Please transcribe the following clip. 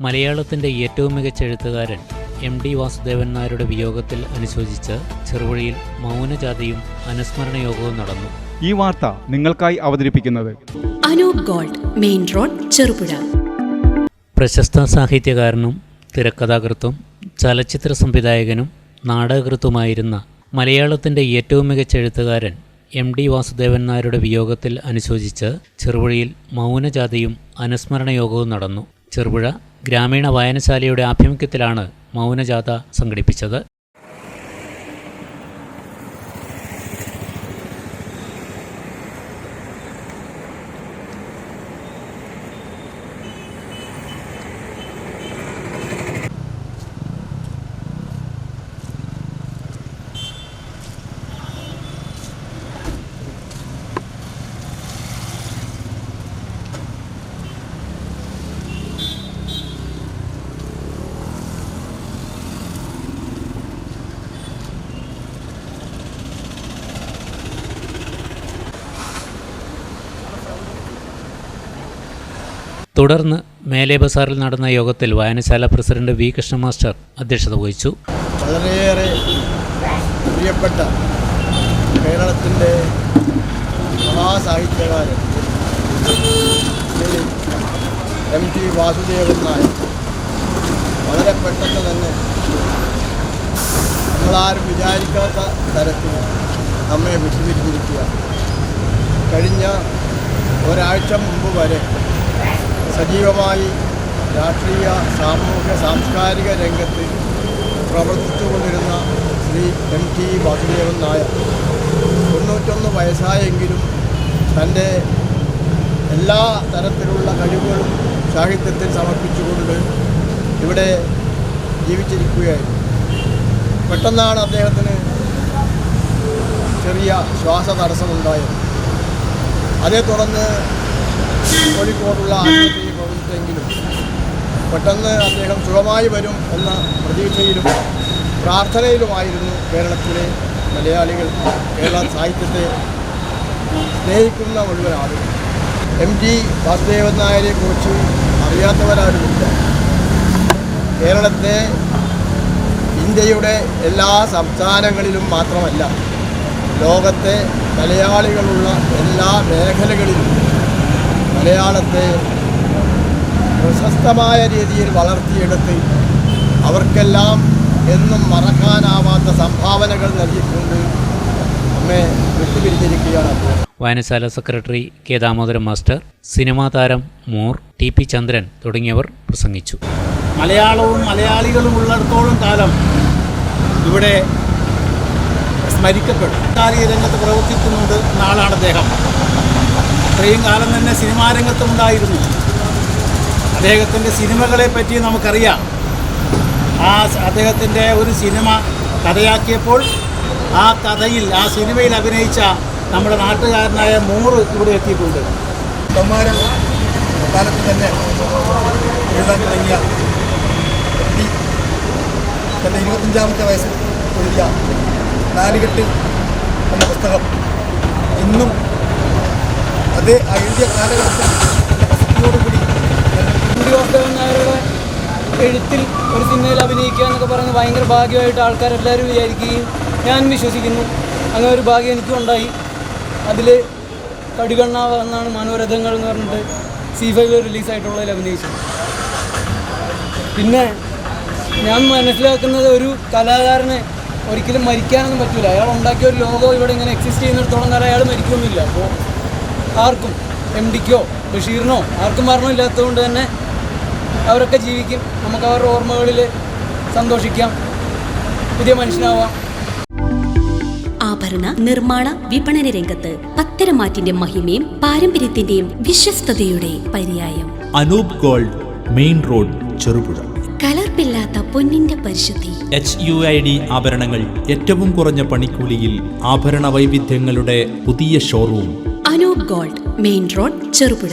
മലയാളത്തിന്റെ ഏറ്റവും മികച്ച എഴുത്തുകാരൻ എം ഡി വാസുദേവൻ നായരുടെ വിയോഗത്തിൽ അനുശോചിച്ച് ചെറുവഴിയിൽ മൗനജാഥയും അനുസ്മരണ യോഗവും നടന്നു. ഈ വാർത്ത നിങ്ങൾക്കായി അവതരിപ്പിക്കുന്നത് Anoop Gold main road Cherupuzha. പ്രശസ്ത സാഹിത്യകാരനും തിരക്കഥാകൃത്തും ചലച്ചിത്ര സംവിധായകനും നാടകകൃത്തുമായിരുന്ന മലയാളത്തിന്റെ ഏറ്റവും മികച്ച എഴുത്തുകാരൻ എം ഡി വാസുദേവൻ നായരുടെ വിയോഗത്തിൽ അനുശോചിച്ച് ചെറുപുഴയിൽ മൗനജാഥയും അനുസ്മരണ യോഗവും നടന്നു. ചെറുപുഴ ഗ്രാമീണ വായനശാലയുടെ ആഭിമുഖ്യത്തിലാണ് മൗനജാഥ സംഘടിപ്പിച്ചത്. തുടർന്ന് മേലെ ബസാറിൽ നടന്ന യോഗത്തിൽ വായനശാല പ്രസിഡന്റ് വി കൃഷ്ണ മാസ്റ്റർ അധ്യക്ഷത വഹിച്ചു. വളരെയേറെ പ്രിയപ്പെട്ട കേരളത്തിന്റെ മഹാസാഹിത്യകാരൻ എം ടി വാസുദേവൻ നായർ. വളരെ പെട്ടെന്ന് തന്നെ നമ്മളാരും വിചാരിക്കാത്ത തരത്തിൽ നമ്മെ വിട്ടുപിരിഞ്ഞിരിക്കുക കഴിഞ്ഞ ഒരാഴ്ച മുമ്പ് വരെ സജീവമായി രാഷ്ട്രീയ സാമൂഹ്യ സാംസ്കാരിക രംഗത്ത് പ്രവർത്തിച്ചുകൊണ്ടിരുന്ന ശ്രീ എം ടി വാസുദേവൻ നായർ. തൊണ്ണൂറ്റൊന്ന് വയസ്സായെങ്കിലും തന്റെ എല്ലാ തരത്തിലുള്ള കഴിവുകളും സാഹിത്യത്തിൽ സമർപ്പിച്ചുകൊണ്ട് ഇവിടെ ജീവിച്ചിരിക്കുകയായിരുന്നു. പെട്ടെന്നാണ് അദ്ദേഹത്തിന് ചെറിയ ശ്വാസ തടസ്സമുണ്ടായത് അതേ തുടർന്ന് കോഴിക്കോടുള്ള ആശുപത്രിയിൽ പെട്ടെന്ന് അദ്ദേഹം സുഖമായി വരും എന്ന പ്രതീക്ഷയിലും പ്രാർത്ഥനയിലുമായിരുന്നു കേരളത്തിലെ മലയാളികൾ കേരള സാഹിത്യത്തെ സ്നേഹിക്കുന്ന മുഴുവൻ എം ജി വാസുദേവൻ നായരെ കുറിച്ച് അറിയാത്തവരാരുമില്ല. കേരളത്തെ ഇന്ത്യയുടെ എല്ലാ സംസ്ഥാനങ്ങളിലും മാത്രമല്ല ലോകത്തെ മലയാളികളുള്ള എല്ലാ മേഖലകളിലും മലയാളത്തെ പ്രശസ്തമായ രീതിയിൽ വളർത്തിയെടുത്ത് അവർക്കെല്ലാം എന്നും മറക്കാനാവാത്ത സംഭാവനകൾ നൽകിക്കൊണ്ട് നമ്മെ വിട്ടുപിരിഞ്ഞിരിക്കുകയാണ് വായനശാല secretary K Damodaran master cinema താരം മൂർ ടി പി ചന്ദ്രൻ തുടങ്ങിയവർ പ്രസംഗിച്ചു. മലയാളവും മലയാളികളും ഉള്ളിടത്തോളം കാലം ഇവിടെ സ്മരിക്കപ്പെടും കാലിക രംഗത്ത് പ്രവർത്തിക്കുന്നുണ്ട് നാളാണ് അദ്ദേഹം. ഇത്രയും കാലം തന്നെ സിനിമാ രംഗത്തുണ്ടായിരുന്നു അദ്ദേഹത്തിന്റെ സിനിമകളെ പറ്റി നമുക്കറിയാം. ആ അദ്ദേഹത്തിന്റെ ഒരു സിനിമ കഥയാക്കിയപ്പോൾ ആ കഥയിൽ ആ സിനിമയിൽ അഭിനയിച്ച നമ്മുടെ നാട്ടുകാരനായ മൂറ് ഇവിടെ എത്തിയിട്ടുണ്ട്. കാലത്ത് തന്നെ എഴുതാൻ തുടങ്ങിയ തന്റെ ഇരുപത്തഞ്ചാമത്തെ വയസ്സിൽ എഴുതിയ നാലുകെട്ട് എന്ന പുസ്തകം ഇന്നും അതേ എഴുതിയ കാലഘട്ടത്തിൽ നായരുടെ എഴുത്തിൽ ഒരു സിനിമയിൽ അഭിനയിക്കുക എന്നൊക്കെ പറയുന്നത് ഭയങ്കര ഭാഗ്യമായിട്ട് ആൾക്കാരെല്ലാവരും വിചാരിക്കുകയും ഞാൻ വിശ്വസിക്കുന്നു. അങ്ങനെ ഒരു ഭാഗ്യം എനിക്കും ഉണ്ടായി. അതിൽ കടുകണ്ണാവ് എന്നാണ് മനോരഥങ്ങൾ എന്ന് പറഞ്ഞിട്ട് സി ഫൈവിൽ റിലീസായിട്ടുള്ളതിൽ അഭിനയിച്ചത്. പിന്നെ ഞാൻ മനസ്സിലാക്കുന്നത് ഒരു കലാകാരനെ ഒരിക്കലും മരിക്കാനൊന്നും പറ്റില്ല അയാൾ ഉണ്ടാക്കിയ ഒരു ലോകം ഇവിടെ ഇങ്ങനെ എക്സിസ്റ്റ് ചെയ്യുന്നിടത്തോളം കാലം അയാൾ മരിക്കൊന്നുമില്ല അപ്പോൾ ആർക്കും എം ഡിക്കോ ബഷീറിനോ ആർക്കും മരണമില്ലാത്തതുകൊണ്ട് തന്നെ അവരൊക്കെ ജീവിക്കും. നമുക്ക് അവരുടെ ഓർമ്മകളിൽ സന്തോഷിക്കാം. പുതിയ മനുഷ്യനാവാം. ആഭരണ നിർമ്മാണ വിപണന രംഗത്ത് പത്തരമാറ്റിന്റെ മഹിമയും പാരമ്പര്യത്തിന്റെയും വിശ്വസ്തയുടെ പര്യായം. Anoop Gold main road Cherupuzha. കലർപ്പില്ലാത്ത പൊന്നിന്റെ പരിശുദ്ധി. എച്ച് യു ഐ ഡി ആഭരണങ്ങൾ ഏറ്റവും കുറഞ്ഞ പണിക്കൂലിയിൽ ആഭരണ വൈവിധ്യങ്ങളുടെ പുതിയ showroom Anoop Gold main road Cherupuzha.